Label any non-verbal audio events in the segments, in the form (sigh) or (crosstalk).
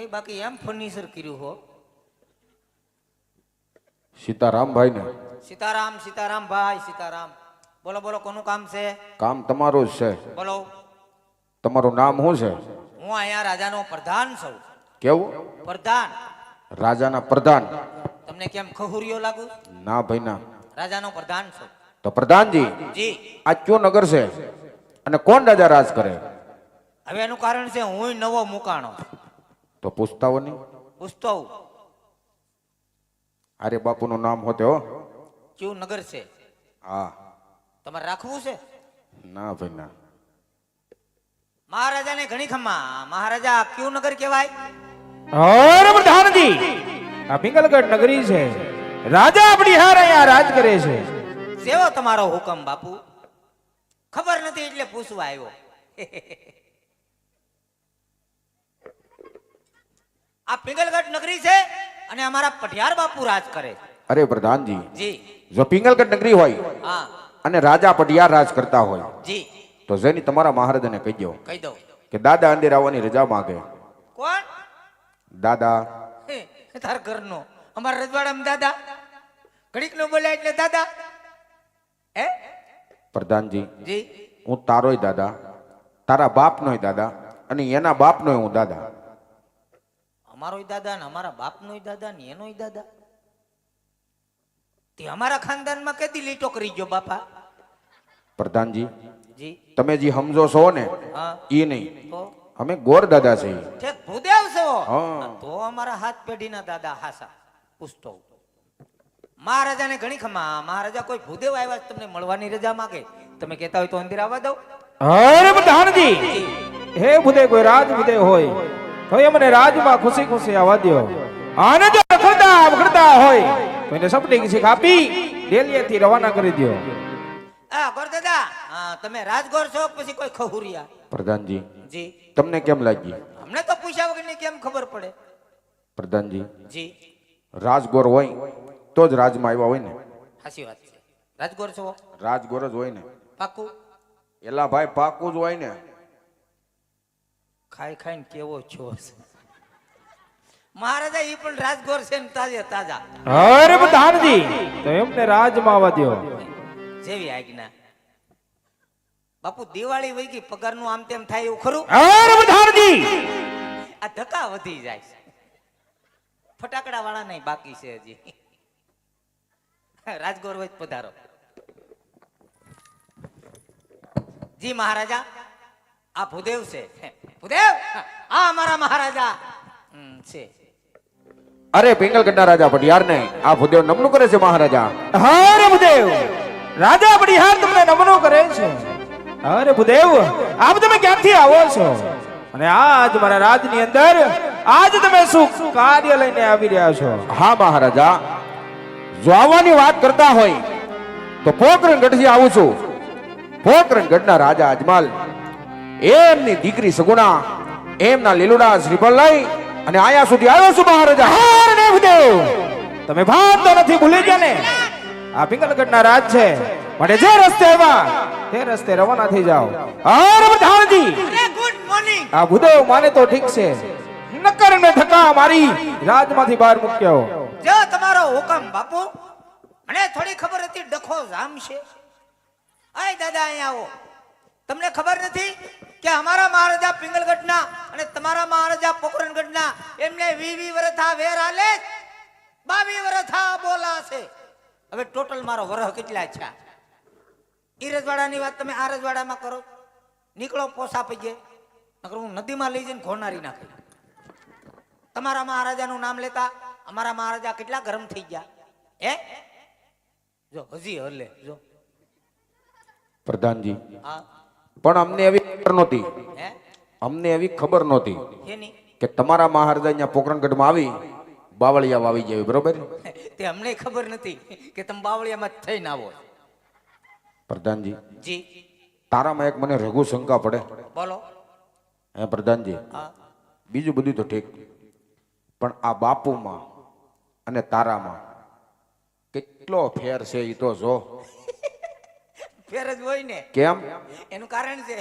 એ બાકી એમ ફર્નિચર કર્યું હો. સીતારામભાઈ ને સીતારામ સીતારામ ભાઈ સીતારામ. બોલો બોલો કોનું કામ છે? કામ તમારું જ છે. બોલો. તમારું નામ શું છે? હું અહીંયા રાજાનો પ્રધાન છું. કેવું? પ્રધાન. રાજાના પ્રધાન. તમને કેમ ખહુરિયો લાગુ? ના ભાઈ ના રાજાનો પ્રધાન છું. તો પ્રધાનજી જી. આ કયો નગર છે? અને કોણ રાજા રાજ કરે? હવે એનું કારણ છે હું નવો મુકાણો. તો પૂછતા હો નહીં. પૂછતો અરે બાપુનું નામ હોતે હો. કયું નગર છે? હા. તમારે રાખવું છે? ના ભાઈ ના. મહારાજાને ઘણી ખમા મહારાજા કયું નગર કહેવાય? અરે પ્રધાનજી! આ પિંગલગઢ નગરી છે. રાજા આપણી હાર અહીંયા રાજ કરે છે. સેવો તમારો હુકમ બાપુ. ખબર નથી એટલે પૂછવા આવ્યો. (laughs) આ પિંગલગઢ નગરી છે અને અમારા પટિયાર બાપુ રાજ કરે અરે પ્રધાનજી જી. જો પિંગલગઢ નગરી હોય હા. અને રાજા પટિયાર રાજ કરતા હોય જી. તો જેની તમારા મહારાજાને કહી દો કહી દઉં. કે દાદા અંદર આવવાની રજા માંગે. કોણ? દાદા. હે, તાર ઘરનો. અમારા રજવાડામાં દાદા. ઘડીક નો બોલે એટલે દાદા. હે? પ્રધાનજી જી. હું તારોય દાદા તારા બાપનોય દાદા અને એના બાપનોય હું દાદા. અમારોય દાદા ને અમારા બાપનો દાદા ને એનો દાદા. તે અમારા ખાનદાનમાં કેદી લીટો કરી ગયો બાપા? પ્રધાનજી જી. તમે જે સમજો છો ને એ નહીં. અમે ગોર દાદા છે ઠેક ભૂદેવ છો? તો અમારા હાથ પેઢીના દાદા હાસા. પૂછતો મહારાજાને ઘણી ખમા. મહારાજા કોઈ ભૂદેવ આવ્યા તમને મળવાની રજા માંગે? તમે કહેતા હોય તો અંદર આવવા દો. અરે પ્રધાનજી. હે ભૂદેવ કોઈ રાજ ભૂદેવ હોય તો એ મને રાજમાં ખુશી ખુશી આવવા દો આનંદ જો રખડતા વખડતા હોય તો એને સપની શીખ આપી ડેલીએથી રવાના કરી દ્યો. આ ગોરદાદા હા તમે રાજગોર છો પછી કોઈ ખહુરિયા? પ્રધાનજી જી. તમને કેમ લાગી? અમને તો પૂછ્યા વગરની કેમ ખબર પડે? પ્રધાનજી જી. રાજગોર હોય તો જ રાજમાં આવ્યા હોય ને. સાચી વાત છે. રાજગોર છો? રાજગોર જ હોય ને. પાકું? એલા ભાઈ પાકું જ હોય ને. ખાઈ ખાઈને કેવો છો મહારાજા ઈ પણ રાજગોર છે ને તાજે તાજા. અરે બધાનજી તો એમને રાજમાં આવવા દો જેવી આજ્ઞા. બાપુ દિવાળી વહી ગઈ પગારનું આમ તેમ થાય એવું ખરું? અરે બધાનજી આ ધક્કા વધી જાય ફટાકડા વાળા નહીં બાકી છે હજી. રાજગોર વચ પધારો. જી મહારાજા આ ભૂદેવ છે. ભૂદેવ આ અમારા મહારાજા. છે. અરે પિંગલગઢના રાજા પટિયાર ને આ ભૂદેવ નમનું કરે છે મહારાજા? અરે ભૂદેવ. રાજા આપણી તમને નમનો કરે છે. અરે ભૂદેવ આપ તમે ક્યાંથી આવો છો? અને આજ મારા રાજની અંદર આજ તમે શું કાર્ય લઈને આવી રહ્યા છો? હા મહારાજા. જો આવવાની વાત કરતા હોય તો પોકરણગઢથી આવું છું. પોકરણગઢના રાજા અજમાલ એમની દીકરી સગુણા એમના લીલુડા શ્રીફળ લઈ અને આયા સુધી આવ્યો છું મહારાજા. અરે ભૂદેવ તમે ભાત તો નથી ભૂલી ગયા ને? આ પિંગલગઢના રાજ છે. માટે જે રસ્તે આવ્યા તે રસ્તે રવાના થઈ જાઓ. હર પ્રધાનજી ગુડ મોર્નિંગ. આ ભૂદેવ માને તો ઠીક છે. નકર ને ધક્કા મારી રાજમાંથી બહાર મૂક્યો. જો તમારો હુકમ બાપુ મને થોડી ખબર હતી ડખો જામ છે. આય દાદા અહીંયા આવો. તમને ખબર નથી? કે અમારા મહારાજા પિંગલગઢના અને તમારા મહારાજા પોખરણગઢના એમને વીવી વરથા વેર આલે બાવી વરથા બોલા છે. હવે ટોટલ મારો વરહ કેટલા છે ઈ રજવાડાની વાત તમે આ રજવાડામાં કરો. નીકળો પોસા પૈયે નકર હું નદીમાં લઈ જઈને ખોનારી નાખી. તમારા મહારાજાનું નામ લેતા અમારા મહારાજા કેટલા ગરમ થઈ ગયા. હે? જો હજી હલે જો. પ્રધાનજી હા. પણ અમને એવી ખબર નહોતી. અમને એવી ખબર નહોતી કે તમારા મહારાજા અહીંયા પોકરણગઢમાં આવી બાવળિયા વાવી જાય બરોબર? (laughs) તે અમને ખબર નથી કે તમે બાવળિયામાં જ થઈને આવો. પ્રધાનજી. જી. તારામાં એક મને રઘુ શંકા પડે. બોલો. હે પ્રધાનજી? બીજું બધું તો ઠીક. પણ આ બાપુમાં અને તારામાં કેટલો ફેર છે એ તો જો. ફેર જ હોય ને. કેમ? એનું કારણ છે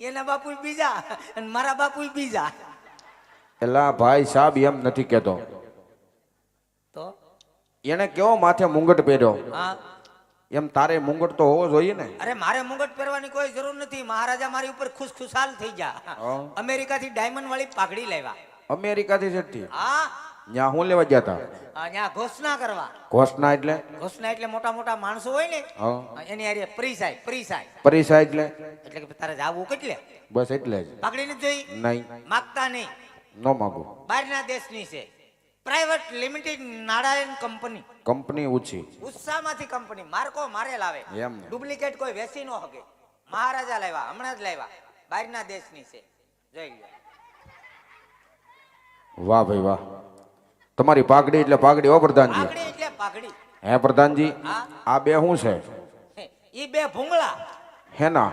એના બાપુ બીજા અને મારા બાપુ બીજા. એલા ભાઈ સાહેબ એમ નથી કહેતો. તો? એને કેવો માથે મુંગટ પહેર્યો? હા. એમ તારે મુંગટ તો હોવો જોઈએ ને. અરે મારે મુંગટ પહેરવાની કોઈ જરૂર નથી. મહારાજા મારી ઉપર ખુશ ખુશાલ થઈ જા. અમેરિકાથી ડાયમંડ વાળી પાઘડી લેવા. અમેરિકાથી છેટથી હા. ત્યાં હું લેવા ગયા હતા અહીંયા ઘોષણા કરવા. ઘોષણા એટલે? ઘોષણા એટલે મોટા મોટા માણસો હોય ને એની હારે પરિસાય પરિસાય પરિસાય એટલે? એટલે કે તારે જાવું કેટલે? બસ એટલે જ. પકડી નથી જોઈ? નહીં. માગતા નહીં. નો માગો. બહારના દેશની છે. Private limited Narayan company. Company ઓછી ઉત્સાહમાંથી કંપની. માર્કો મારે લાવે એમ ડુપ્લિકેટ કોઈ વેચી ન હકે મહારાજા લાવ્યા હમણાં જ લાવ્યા. બહારના દેશની છે. જોઈ લો વાહ ભાઈ વાહ. તમારી પાઘડી એટલે પાઘડી હો પ્રધાનજી એટલે પાઘડી. હે પ્રધાનજી હા? આ બે શું છે? ઈ બે ભૂંગળા. હેના?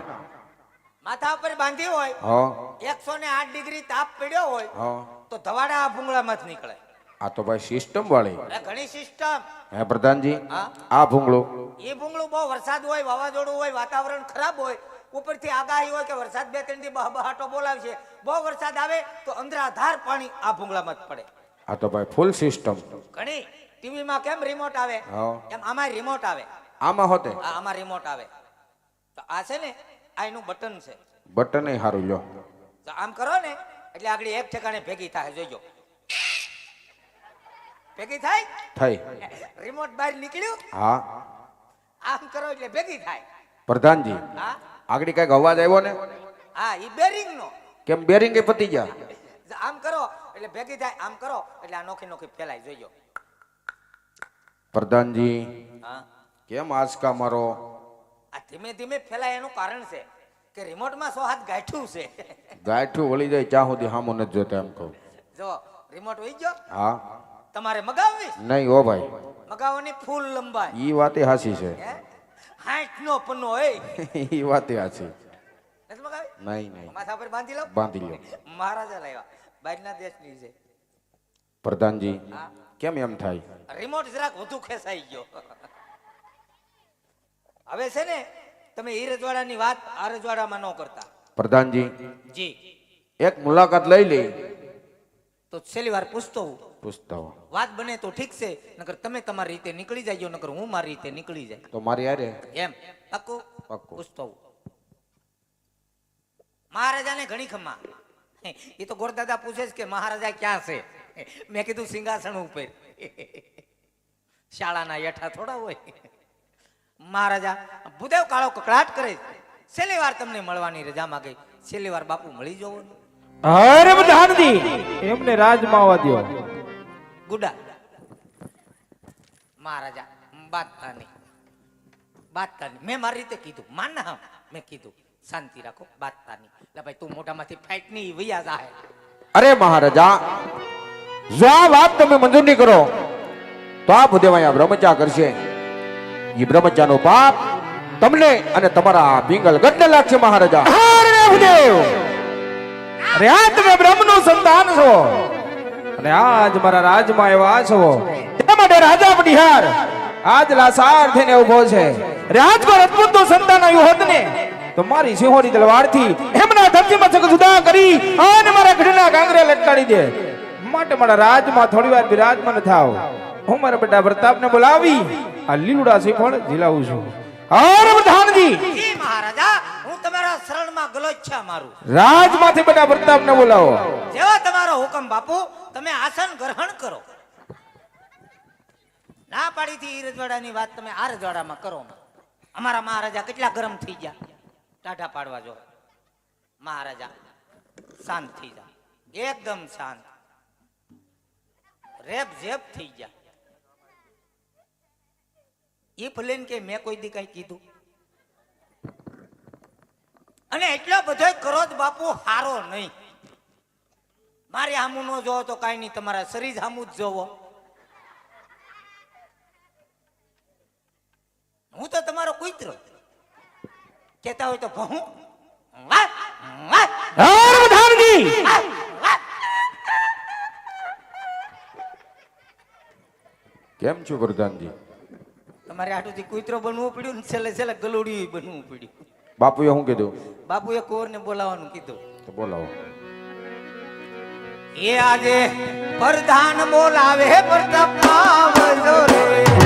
માથા ઉપર બાંધી હોય હા. એકસો ને આઠ ડિગ્રી તાપ પડ્યો હોય હા. તો ધવાડા આ ભૂંગળામાં જ નીકળે. આ તો ભાઈ સિસ્ટમ વાળી. ઘણી સિસ્ટમ હે પ્રધાનજી હા? આ ભૂંગળો. એ ભૂંગળું બહુ વરસાદ હોય વાવાઝોડું હોય વાતાવરણ ખરાબ હોય ઉપરથી આગાહી હોય કે વરસાદ બે ત્રણથી બહાટો બોલાવશે. બહુ વરસાદ આવે તો અંદરાધાર પાણી આ ભૂંગળામાં જ પડે. આ તો ભાઈ ફૂલ સિસ્ટમ ઘણી ટીવીમાં કેમ રિમોટ આવે? એમ આમાં રિમોટ આવે. આમાં હોતે? આમાં રિમોટ આવે. તો આ છે ને આ એનું બટન છે. બટન સારું લો તો આમ કરો ને એટલે આગળ એક ઠેકાણે ભેગી થાય જોજો ભેગી થાય? થઈ. રિમોટ બહાર નીકળ્યું? હા. આમ કરો એટલે ભેગી થાય. પ્રધાનજી હા? આગળ કંઈક અવાજ આવ્યો ને? હા ઈ બેરિંગ નો. કેમ બેરિંગ એ પતી ગયા? આમ કરો એટલે ભેગી થાય આમ કરો એટલે આ નોખી નોખી ફેલાય જોઈજો. પ્રધાનજી હા. કેમ આંચકા મારો? આ ધીમે ધીમે ફેલાય એનું કારણ છે કે રિમોટમાં સો હાથ ગાંઠ્યું છે. ગાંઠ્યું વળી જાય ત્યાં સુધી હામો નથી જોતા એમ કહું. જો રિમોટ વહી ગયો? હા. તમારે મગાવવી? નહીં ઓ ભાઈ. મગાવવાની ફૂલ લંબાઈ. ઈ વાતે હાસી છે. હે? હાઈટ નો પન્નો હોય ઈ વાતે હાસી નથી મગાવી? નહીં નહીં. માથા પર બાંધી લો બાંધી લો મહારાજા લાવ્યા. બહારના દેશની છે. પ્રધાનજી કેમ એમ થાય? રિમોટ જરાક વધુ ખેસાઈ ગયો. હવે છે ને તમે ઈરજવાડાની રજવાડાની વાત આ રજવાડામાં ન કરતા. પ્રધાનજી જી. એક મુલાકાત લઈ લે. તો છેલ્લી વાર પૂછતો હું. પૂછતો. વાત બને તો ઠીક છે નકર તમે તમારી રીતે નીકળી જાય નકર હું મારી રીતે નીકળી જાય. તો મારી આરે એમ. પાક્કું? પાક્કું. પૂછતો હું. મહારાજાને ઘણી ખમા (laughs) એ તો ગોરદાદા પૂછે છે કે મહારાજા ક્યાં છે? મેં કીધું સિંહાસન ઉપર. (laughs) શાળાના યઠા થોડા હોય. (laughs) મહારાજા ભૂદેવ કાળો કકડાટ કરે છે. છેલ્લી વાર તમને મળવાની રજા માંગે છેલ્લી વાર બાપુ મળી જવો ને. ધાનદી એમને રાજમાં આવવા દો ગુડા. મહારાજા બાતતા નહીં બાતતા નહીં મેં મારી રીતે કીધું. માન હા મેં કીધું. શાંતિ રાખો બાતતા નહીં. એટલે ભાઈ તું મોઢામાંથી ફાઈટ નહીં વૈયા જાહે. અરે મહારાજા જો આ વાત તમે મંજૂર નહીં કરો તો આ ભૂદેવ બ્રહ્મચા કરશે. એ બ્રહ્મચાનો પાપ તમને અને તમારા પિંગલ ગઢને લાગશે મહારાજા. અરે ભૂદેવ અરે આ તમે બ્રહ્મનું સંતાન છો. અને આજ મારા રાજમાં એવા છો. તે માટે રાજા બિહાર આજ લાસાર થઈને ઊભો છે. રાજ પર અદ્ભુતનું સંતાન આવ્યું હોત ને તો મારી સિંહોની તલવારથી એમના ધરતીમાં જગ જુદા કરી અને મારા ઘડીના કાંગરે લટકાડી દે. માટે મારા રાજમાં થોડી વાર બિરાજમાન થાવ હું મારા બેટા પ્રતાપને બોલાવી આ લીલુડા શ્રીફળ ઝીલાવું છું. અરે પ્રધાનજી! જી મહારાજા હું તમારા શરણમાં ગલોચ્છા મારું. રાજમાંથી બેટા પ્રતાપને બોલાવો. જેવો તમારો હુકમ બાપુ તમે આસન ગ્રહણ કરો. ના પાડી થી રજવાડાની વાત તમે આ રજવાડામાં કરો. અમારા મહારાજા કેટલા ગરમ થઈ ગયા. ટાઢા પાડવા જો. મહારાજા, શાંત થઈ જા. એકદમ શાંત. રેપ ઝેપ થઈ ગયા એ ભલે કે મેં કોઈ દી કઈ કીધું. અને એટલો બધો ક્રોધ બાપુ હારો નહીં. મારે હામું ન જોવો તો કાંઈ નહીં, તમારા શરીર હામું જ જોવો. હું તો તમારો કુતરો. કેતા હોય તો ભહું. કેમ છો પ્રધાનજી તમારે આટુથી કુતરો બનવું પડ્યું ને છેલ્લે છેલ્લે ગલુડિયું બનવું પડ્યું. બાપુએ શું કીધું? બાપુએ કોરને બોલાવવાનું કીધું. તો બોલાવો. એ આજે પ્રધાન બોલાવે પ્રતાપ આવજો રે.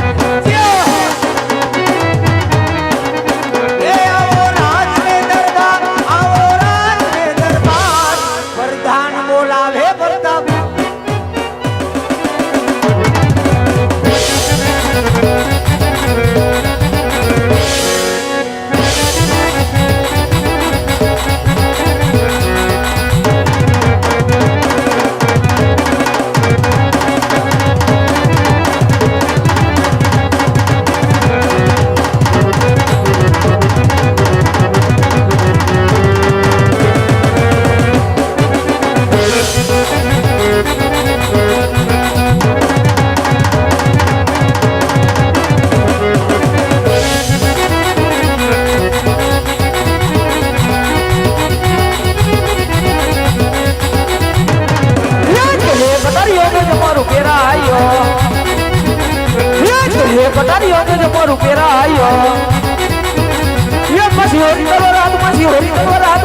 પેરા આયો